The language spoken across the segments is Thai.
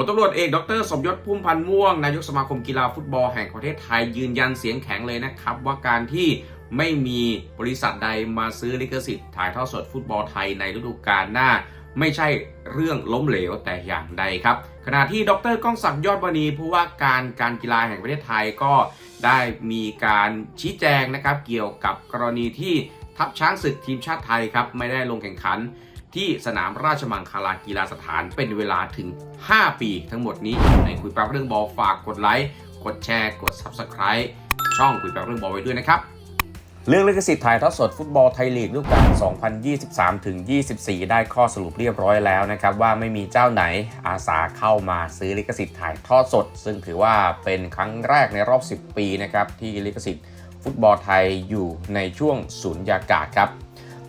ผลตำรวจเอกดรสมยศพุ่มพันธ์ม่วง นายกสมาคมกีฬาฟุตบอลแห่งประเทศไทยยืนยันเสียงแข็งเลยนะครับ ว่าการที่ไม่มีบริษัทใดมาซื้อลิขสิทธิ์ถ่ายทอดสดฟุตบอลไทยในฤดูกาลหน้า ไม่ใช่เรื่องล้มเหลวแต่อย่างใดครับ ขณะที่ดรก้องศักดิ์ยอดวณีผู้ว่าการการกีฬาแห่งประเทศไทยก็ได้มีการชี้แจงนะครับเกี่ยวกับกรณีที่ทัพช้างศึกทีมชาติไทยครับไม่ได้ลงแข่งขัน ที่สนามราชมังคลากีฬาสถานเป็นเวลาถึง 5 ปีทั้งหมดนี้ในคุยแป๊บเรื่องบอลฝากกดไลค์ กดแชร์ กด Subscribe ช่องคุยแป๊บเรื่องบอลไว้ด้วยนะครับ เรื่องลิขสิทธิ์ถ่ายทอดสดฟุตบอลไทยลีกฤดูกาล 2023-24 ได้ข้อสรุปเรียบร้อยแล้วนะครับ ว่าไม่มีเจ้าไหนอาสาเข้ามาซื้อลิขสิทธิ์ถ่ายทอดสด ซึ่งถือว่าเป็นครั้งแรกในรอบ 10 ปีนะครับที่ลิขสิทธิ์ฟุตบอลไทยอยู่ในช่วงสุญญากาศครับ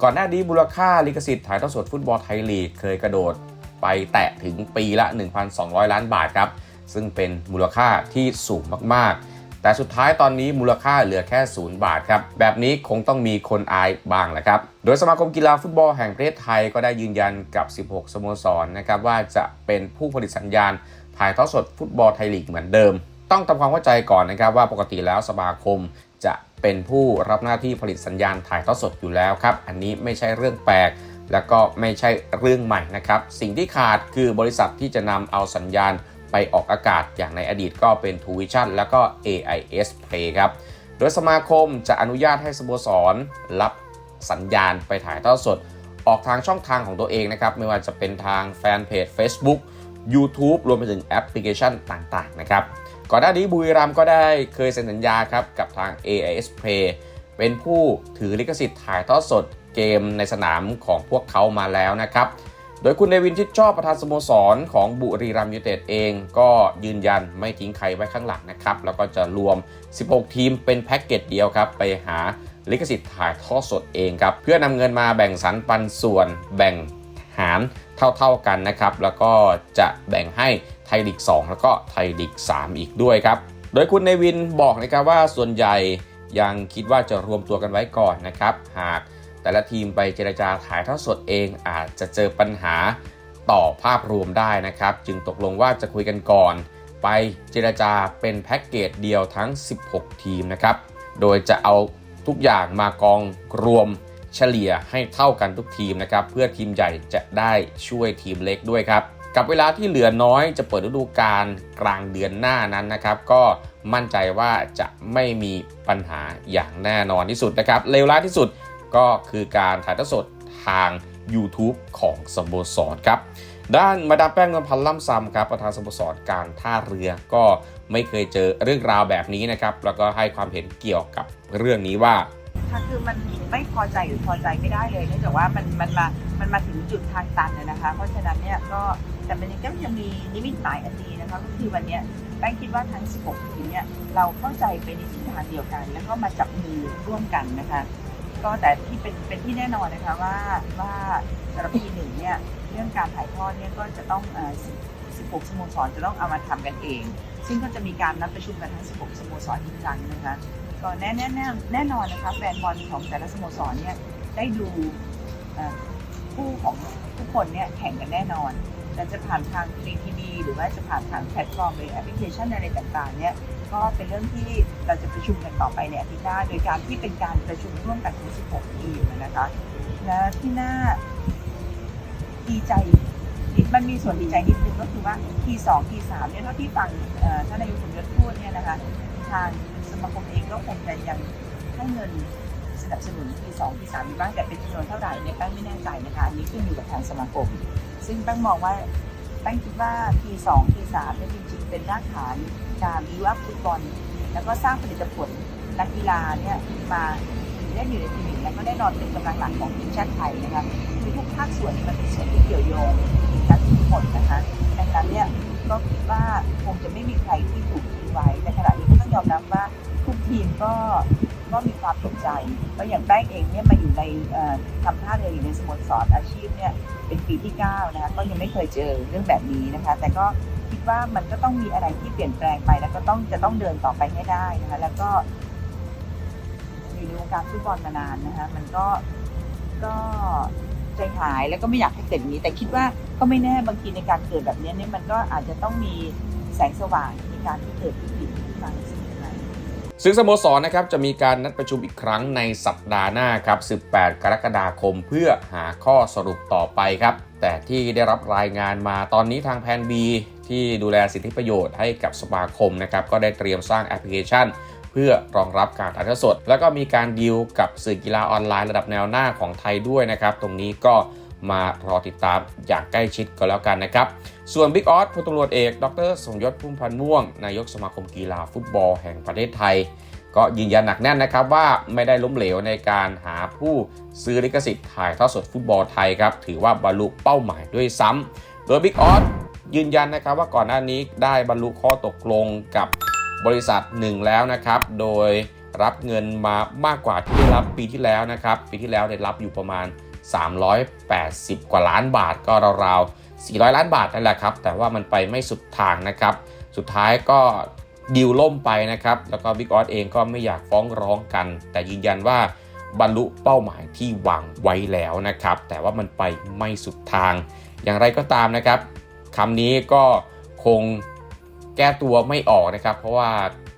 ก่อนหน้านี้มูลค่าลิขสิทธิ์ถ่ายทอดสดฟุตบอลไทยลีก เคยกระโดดไปแตะถึงปีละ 1,200 ล้านบาทครับ ซึ่งเป็นมูลค่าที่สูงมากๆ แต่สุดท้ายตอนนี้มูลค่าเหลือแค่ 0 บาทครับ แบบนี้คงต้องมีคนอายบ้างแหละครับ โดยสมาคมกีฬาฟุตบอลแห่งประเทศไทยก็ได้ยืนยันกับ 16 สโมสรนะครับว่าจะเป็นผู้ผลิตสัญญาณถ่ายทอดสดฟุตบอลไทยลีกเหมือนเดิม ต้องทำความเข้าใจก่อนนะครับว่าปกติแล้วสมาคม จะเป็นผู้รับหน้าที่ผลิตสัญญาณถ่ายทอดสดอยู่แล้วครับ อันนี้ไม่ใช่เรื่องแปลก แล้วก็ไม่ใช่เรื่องใหม่นะครับ สิ่งที่ขาดคือบริษัทที่จะนำเอาสัญญาณไปออกอากาศอย่างในอดีตก็เป็น t ูวิชั่นแล้วก็ AIS Play ครับ โดยสมาคมจะอนุญาตให้สโมสร รับสัญญาณไปถ่ายทอดสด ออกทางช่องทางของตัวเองนะครับ ไม่ว่าจะเป็นทางแฟนเพจ Facebook YouTube รวมไปถึงแอปพลิเคชันต่างๆนะครับ ก่อนหน้านี้บุรีรัมย์ก็ได้เคยเซ็นสัญญาครับกับทาง AIS Play เป็นผู้ถือลิขสิทธิ์ถ่ายทอดสดเกมในสนามของพวกเขามาแล้วนะครับ โดยคุณเนวินชิดชอบประธานสโมสรของบุรีรัมย์ยูเต็ดเอง ก็ยืนยันไม่ทิ้งใครไว้ข้างหลังนะครับ แล้วก็จะรวม 16 ทีมเป็นแพ็กเกจเดียวครับ ไปหาลิขสิทธิ์ถ่ายทอดสดเองครับ เพื่อนำเงินมาแบ่งสรรปันส่วนแบ่งหารเท่าๆกันนะครับ แล้วก็จะแบ่งให้ ไทยลีก 2 แล้วก็ไทยลีก 3 อีกด้วยครับ โดยคุณเนวินบอกนะครับว่าส่วนใหญ่ยังคิดว่าจะรวมตัวกันไว้ก่อนนะครับ หากแต่ละทีมไปเจรจาถ่ายทอดสดเองอาจจะเจอปัญหาต่อภาพรวมได้นะครับ จึงตกลงว่าจะคุยกันก่อน ไปเจรจาเป็นแพ็กเกจเดียวทั้ง 16 ทีมนะครับ โดยจะเอาทุกอย่างมากองรวมเฉลี่ยให้เท่ากันทุกทีมนะครับ เพื่อทีมใหญ่จะได้ช่วยทีมเล็กด้วยครับ กับเวลาที่เหลือน้อยจะเปิดฤดูกาลกลางเดือนหน้านั้นนะครับ ก็มั่นใจว่าจะไม่มีปัญหาอย่างแน่นอนที่สุดนะครับเลวร้ายที่สุดก็คือการถ่ายทอดสดทาง YouTube ของสโมสรครับด้านมาดามแป้งนวลพันธ์ล่ำซำครับประธานสโมสรการท่าเรือก็ไม่เคยเจอเรื่องราวแบบนี้นะครับ แล้วก็ให้ความเห็นเกี่ยวกับเรื่องนี้ว่า ค่ะคือมันไม่พอใจหรือพอใจไม่ได้เลยเนื่องจากว่ามันมันมามันมาถึงจุดทางตันเลยนะคะ เพราะฉะนั้นเนี่ยก็แต่มันก็ยังมีนิมิตหมายอันดีนะคะก็คือวันเนี้ยแป้งคิดว่าทั้ง 16 ทีมเนี่ยเราเข้าใจไปในทิศทางเดียวกัน แล้วก็มาจับมือร่วมกันนะคะ ก็แต่ที่เป็นเป็นที่แน่นอนนะคะว่าว่าสำหรับปีหนึ่งเนี่ยเรื่องการถ่ายทอดเนี่ยก็จะต้องเอ่อ16 สโมสรจะต้องเอามาทำกันเอง ซึ่งก็จะมีการนัดประชุมกันทั้ง 16 สโมสรอีกครั้งนะคะ ก็แน่แน่แน่แน่นอนนะคะแฟนบอลของแต่ละสโมสรเนี่ยได้ดูคู่ของทุกคนเนี่ยแข่งกันแน่นอนแต่จะผ่านทางทีทีวีหรือว่าจะผ่านทางแพลตฟอร์มหรือแอปพลิเคชันอะไรต่างๆเนี่ยก็เป็นเรื่องที่เราจะประชุมกันต่อไปในอาทิตย์หน้าโดยการที่เป็นการประชุมร่วมกันทั้ง 16 ทีมนะคะและที่น่าดีใจมันมีส่วนดีใจนิดนึงก็คือว่าทีสองทีสามเนี่ยเท่าที่ฟังท่านนายกสมยศพูดเนี่ยนะคะทาง สมาคมเองก็คงจะยังให้เงินสนับสนุนปีสองปีสามบ้างแต่เป็นจำนวนเท่าไหร่เนี่ยแป้งไม่แน่ใจนะคะอันนี้ขึ้นอยู่กับทางสมาคม ซึ่งแป้งมองว่าแป้งคิดว่าปีสองปีสามเนี่ยจริงๆเป็นรากฐานการวิวัฒน์ฟุตบอลแล้วก็สร้างผลิตผลนักกีฬาเนี่ยมาเล่นอยู่ในทีมแล้วก็แน่นอนเป็นกำลังหลักของทีมชาติไทยนะคะคือทุกภาคส่วนมันเป็นส่วนที่เกี่ยวโยงกันทั้งหมดนะคะดังนั้นเนี่ยก็คิดว่าคงจะไม่มีใครที่ถูก ไว้แต่ขณะนี้ก็ต้องยอมรับว่าทุกทีมก็ก็มีความสนใจเพราะอย่างแป้งเองเนี่ยมาอยู่ในทำท่าเรืออยู่ในสโมสรอาชีพเนี่ยเป็นปีที่9นะคะก็ยังไม่เคยเจอเรื่องแบบนี้นะคะ แต่ก็คิดว่ามันก็ต้องมีอะไรที่เปลี่ยนแปลงไปแล้วก็ต้องจะต้องเดินต่อไปให้ได้นะคะแล้วก็อยู่ในวงการฟุตบอลมานานนะคะมันก็ก็ใจหายแล้วก็ไม่อยากให้เกิดนี้ แต่คิดว่าก็ไม่แน่บางทีในการเกิดแบบนี้เนี่ยมันก็อาจจะต้องมีแสงสว่าง การที่เกิดวิกฤตขึ้นมาในสิ่งนั้นซึ่งสโมสรนะครับจะมีการนัดประชุมอีกครั้งในสัปดาห์หน้าครับ 18 กรกฎาคมเพื่อหาข้อสรุปต่อไปครับ แต่ที่ได้รับรายงานมาตอนนี้ทางแพนบีที่ดูแลสิทธิประโยชน์ให้กับสมาคมนะครับก็ได้เตรียมสร้างแอปพลิเคชัน เพื่อรองรับการถ่ายทอดสด แล้วก็มีการดีลกับสื่อกีฬาออนไลน์ระดับแนวหน้าของไทยด้วยนะครับ ตรงนี้ก็ มารอติดตามอย่างใกล้ชิดก็แล้วกันนะครับ ส่วนบิ๊กออสพลตำรวจเอก ดรสมยศพุ่มพันธ์ม่วง นายกสมาคมกีฬาฟุตบอลแห่งประเทศไทย ก็ยืนยันหนักแน่นนะครับว่าไม่ได้ล้มเหลวในการหาผู้ซื้อลิขสิทธิ์ถ่ายทอดสดฟุตบอลไทยครับ ถือว่าบรรลุเป้าหมายด้วยซ้ำโดยบิ๊กออสยืนยันนะครับว่าก่อนหน้านี้ได้บรรลุข้อตกลงกับบริษัทหนึ่งแล้วนะครับ โดยรับเงินมามากกว่าที่ได้รับปีที่แล้วนะครับ ปีที่แล้วได้รับอยู่ประมาณ 380 กว่าล้านบาทก็ราวๆ 400 ล้านบาทนั่นแหละครับ แต่ว่ามันไปไม่สุดทางนะครับ สุดท้ายก็ดิวล่มไปนะครับ แล้วก็บิ๊กออสเองก็ไม่อยากฟ้องร้องกัน แต่ยืนยันว่าบรรลุเป้าหมายที่วางไว้แล้วนะครับ แต่ว่ามันไปไม่สุดทาง อย่างไรก็ตามนะครับคำนี้ก็คงแก้ตัวไม่ออกนะครับ เพราะว่า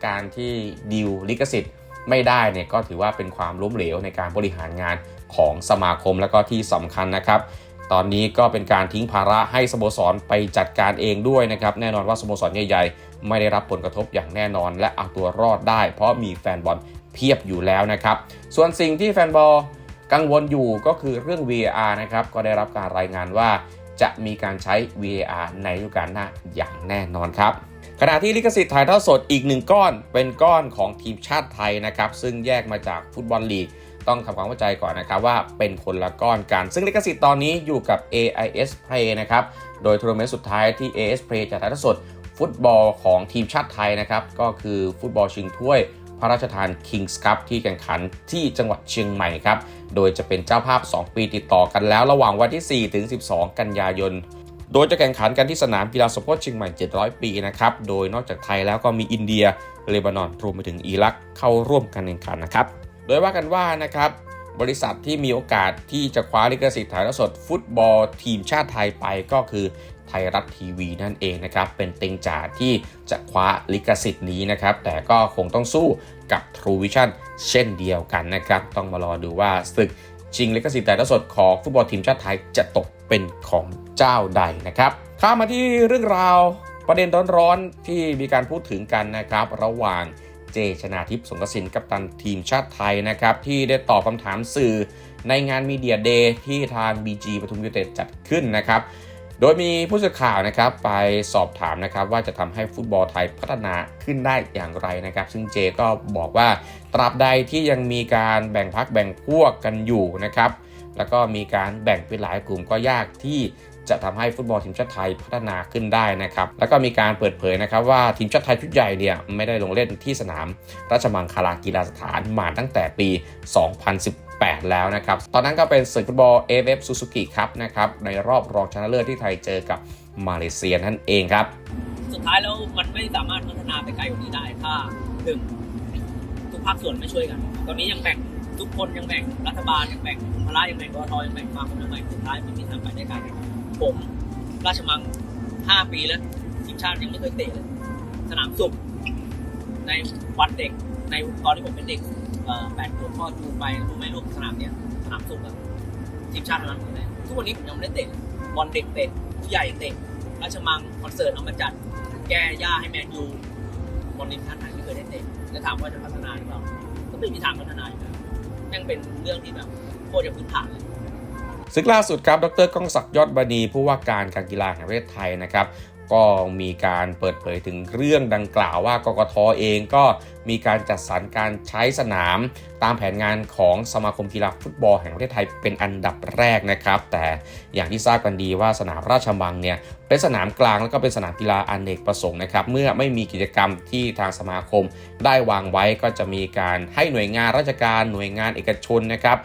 การที่ดิวลิขสิทธิ์ไม่ได้เนี่ยก็ถือว่าเป็นความล้มเหลวในการบริหารงาน ของสมาคมแล้วก็ที่สำคัญนะครับ ตอนนี้ก็เป็นการทิ้งภาระให้สโมสรไปจัดการเองด้วยนะครับแน่นอนว่าสโมสรใหญ่ๆ ไม่ได้รับผลกระทบอย่างแน่นอน และเอาตัวรอดได้ เพราะมีแฟนบอลเพียบอยู่แล้วนะครับ ส่วนสิ่งที่แฟนบอลกังวลอยู่ก็คือเรื่อง VAR นะครับ ก็ได้รับการรายงานว่าจะมีการใช้ VAR ในฤดูกาลหน้าอย่างแน่นอนครับ ขณะที่ลิขสิทธิ์ถ่ายทอดสดอีกหนึ่งก้อน เป็นก้อนของทีมชาติไทยนะครับ ซึ่งแยกมาจากฟุตบอลลีก ต้องทำความเข้าใจก่อนนะครับว่าเป็นคนละก้อนกัน ซึ่งลิขสิทธิ์ตอนนี้อยู่กับ AIS Play นะครับ โดยทัวร์นาเมนต์สุดท้ายที่ AIS Play จะถ่ายทอดสด ฟุตบอลของทีมชาติไทยนะครับ ก็คือฟุตบอลชิงถ้วยพระราชทาน Kings Cup ที่แข่งขันที่จังหวัดเชียงใหม่ครับ โดยจะเป็นเจ้าภาพ 2 ปีติดต่อกันแล้วระหว่างวันที่ 4 ถึง 12 กันยายน โดยจะแข่งขันกันที่สนามกีฬาสปอร์ตเชียงใหม่ 700 ปีนะครับ โดยนอกจากไทยแล้วก็มีอินเดีย เลบานอน รวมไปถึงอิรักเข้าร่วมการแข่งขันนะครับ ดยว่ากันว่านะครับ บริษัทที่มีโอกาสที่จะคว้าลิขสิทธิ์ถ่ายทอดสด ฟุตบอลทีมชาติไทยไปก็คือไทยรัฐทีวีนั่นเองนะครับ เป็นเต็งจ่าที่จะคว้าลิขสิทธิ์นี้นะครับ แต่ก็คงต้องสู้กับ True Vision เช่นเดียวกันนะครับ ต้องมารอดูว่าศึกชิงลิขสิทธิ์ถ่ายทอดสดของฟุตบอลทีมชาติไทยจะตกเป็นของเจ้าใดนะครับข้ามาที่เรื่องราวประเด็นร้อนๆที่มีการพูดถึงกันนะครับ ระหว่าง เจชนาทิพย์สงกระสินกัปตันทีมชาติไทยนะครับ ที่ได้ตอบคำถามสื่อในงานมีเดียเดย์ที่ทาง BG ปทุมยูเต็ดจัดขึ้นนะครับ โดยมีผู้สื่อข่าวนะครับไปสอบถามนะครับว่าจะทำให้ฟุตบอลไทยพัฒนาขึ้นได้อย่างไรนะครับ ซึ่งเจก็บอกว่าตราบใดที่ยังมีการแบ่งพักแบ่งพวกกันอยู่นะครับ แล้วก็มีการแบ่งเป็นหลายกลุ่มก็ยากที่ จะทำให้ฟุตบอลทีมชาติไทยพัฒนาขึ้นได้นะครับ แล้วก็มีการเปิดเผยนะครับว่าทีมชาติไทยชุดใหญ่เนี่ยไม่ได้ลงเล่นที่สนามราชมังคลากีฬาสถานมาตั้งแต่ปี 2018แล้วนะครับ ตอนนั้นก็เป็นศึกฟุตบอล AFF Suzuki ครับนะครับ ในรอบรองชนะเลิศที่ไทยเจอกับมาเลเซียนั่นเองครับ สุดท้ายแล้วมันไม่สามารถพัฒนาไปไกลกว่านี้ได้ ถ้าหนึ่งทุกภาคส่วนไม่ช่วยกัน ตอนนี้ยังแบ่งทุกคนยังแบ่งรัฐบาลยังแบ่งพละยังแบ่งกทยังแบ่งมาคนยังแบ่งสุดท้ายมันไมีทางไปได้กัน ผมราชมังห้าปีแล้วทีมชาติยังไม่เคยเตะเลยสนามสุขในวันเด็กในตอนที่ผมเป็นเด็กแปดขวบก็ดูไปรู้ไหมลูกสนามเนี้ยสนามสุขอะทีมชาติเท่านั้นเลยทุกวันนี้ผมยังไม่ได้เตะบอลเด็กเตะผู้ใหญ่เตะราชมังคอนเสิร์ตเอามาจัดแก้ย่าให้แมนยูบอลในชาติไทยไม่เคยได้เตะแล้วถามว่าจะพัฒนาหรือเปล่าก็ไม่มีทางพัฒนาอยู่แล้วยังเป็นเรื่องที่แบบโคตรจะพื้นฐานเลย ซึ่งล่าสุดครับ ดรก้องศักดิ์ยอดบดีผู้ว่าการการกีฬาแห่งประเทศไทยนะครับก็มีการเปิดเผยถึงเรื่องดังกล่าวว่ากกทเองก็มีการจัดสรรการใช้สนาม ตามแผนงานของสมาคมกีฬาฟุตบอลแห่งประเทศไทยเป็นอันดับแรกนะครับ แต่อย่างที่ทราบกันดีว่าสนามราชมังเนี่ยเป็นสนามกลางแล้วก็เป็นสนามกีฬาอเนกประสงค์นะครับเมื่อไม่มีกิจกรรมที่ทางสมาคมได้วางไว้ก็จะมีการให้หน่วยงานราชการหน่วยงานเอกชนนะครับ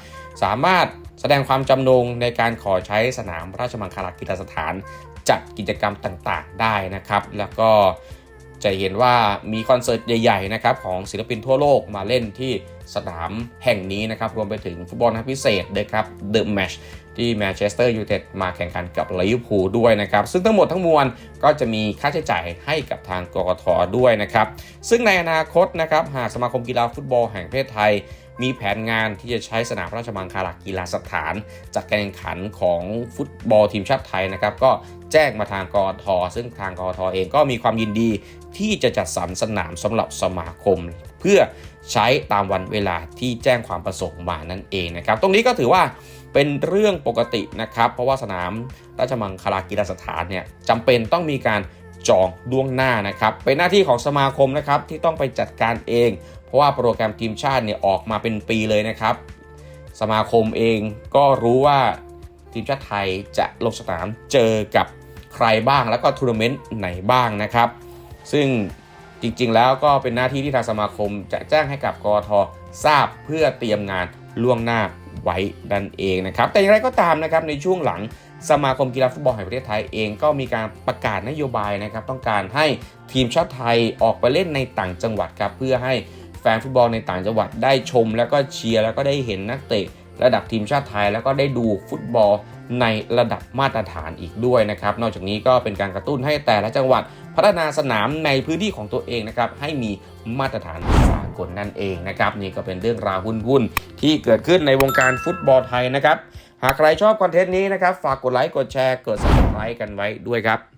สามารถ แสดงความจำนงในการขอใช้สนามราชมังคลากีฬาสถาน จัดกิจกรรมต่างๆ ได้นะครับ แล้วก็จะเห็นว่ามีคอนเสิร์ตใหญ่ๆนะครับของศิลปินทั่วโลกมาเล่นที่สนามแห่งนี้นะครับ รวมไปถึงฟุตบอลนัดพิเศษนะครับ The Match ที่แมนเชสเตอร์ยูไนเต็ดมาแข่งขันกับลิเวอร์พูลด้วยนะครับ ซึ่งทั้งหมดทั้งมวลก็จะมีค่าใช้จ่ายให้กับทางกกทด้วยนะครับ ซึ่งในอนาคตนะครับหากสมาคมกีฬาฟุตบอลแห่งประเทศไทย มีแผนงานที่จะใช้สนามพระราชมังคลากีฬาสถานจัดการแข่งขันของฟุตบอลทีมชาติไทยนะครับก็แจ้งมาทางกอทซึ่งทางกอทเองก็มีความยินดีที่จะจัดสรรสนามสำหรับสมาคม เพื่อใช้ตามวันเวลาที่แจ้งความประสงค์มานั่นเองนะครับ ตรงนี้ก็ถือว่า เป็นเรื่องปกตินะครับ เพราะว่าสนามราชมังคลากีฬาสถานเนี่ยจำเป็นต้องมีการจองล่วงหน้านะครับ เป็นหน้าที่ของสมาคมนะครับที่ต้องไปจัดการเอง เพราะว่าโปรแกรมทีมชาติเนี่ยออกมาเป็นปีเลยนะครับ สมาคมเองก็รู้ว่าทีมชาติไทยจะลงสนามเจอกับใครบ้างแล้วก็ทัวร์นาเมนต์ไหนบ้างนะครับ ซึ่งจริงๆแล้วก็เป็นหน้าที่ที่ทางสมาคมจะแจ้งให้กับกททราบเพื่อเตรียมงานล่วงหน้า ไว้ดันเองนะครับแต่อย่างไรก็ตามนะครับในช่วงหลังสมาคมกีฬาฟุตบอลแห่งประเทศไทยเองก็มีการประกาศนโยบายนะครับต้องการให้ทีมชาติไทยออกไปเล่นในต่างจังหวัดครับเพื่อให้แฟนฟุตบอลในต่างจังหวัดได้ชม แล้วก็เชียร์แล้วก็ได้เห็นนักเตะระดับทีมชาติไทย แล้วก็ได้ดูฟุตบอลในระดับมาตรฐานอีกด้วยนะครับนอกจากนี้ก็เป็นการกระตุ้นให้แต่ละจังหวัด พัฒนาสนามในพื้นที่ของตัวเองนะครับให้มีมาตรฐาน กลนั่นเองนะครับนี่ก็เป็นเรื่องราววุ่นๆที่เกิดขึ้นในวงการฟุตบอลไทยนะครับ หากใครชอบคอนเทนต์นี้นะครับ ฝากกดไลค์กดแชร์กด subscribe กันไว้ด้วยครับ